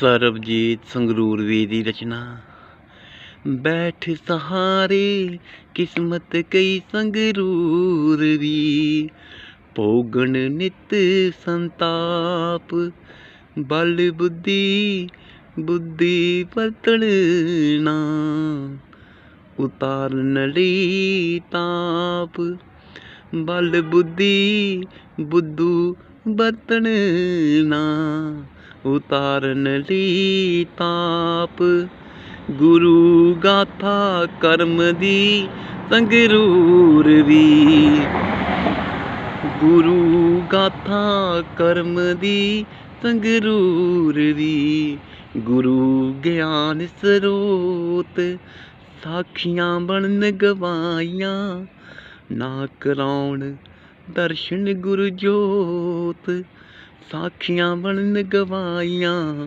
ਸਰਬਜੀਤ ਸੰਗਰੂਰਵੀ ਦੀ ਰਚਨਾ। ਬੈਠ ਸਹਾਰੇ ਕਿਸਮਤ ਕਈ ਸੰਗਰੂਰ ਵੀ ਭੋਗਣ ਨਿਤ ਸੰਤਾਪ, ਬਲ ਬੁੱਧੀ ਬੁੱਧੀ ਵਰਤਣ ਨਾ ਉਤਾਰਨ ਲਈ ਤਾਪ, ਬਲ ਬੁੱਧੀ, ਬੁੱਧੂ ਵਰਤਣ ਉਤਾਰਨ ਲਈ ਤਾਪ। ਗੁਰੂ ਗਾਥਾ ਕਰਮ ਦੀ ਸੰਗਰੂਰ ਵੀ। ਗੁਰੂ ਗਾਥਾ ਕਰਮ ਦੀ ਸੰਗਰੂਰ ਵੀ। ਗੁਰੂ ਗਿਆਨ ਸਰੋਤ ਸਾਖੀਆਂ ਬਣਨ ਗਵਾਈਆਂ। ਨਾ ਕਰਾਉਣ ਦਰਸ਼ਨ ਗੁਰੂ ਜੋਤ ਸਾਖੀਆਂ ਬਣਨ ਗਵਾਈਆਂ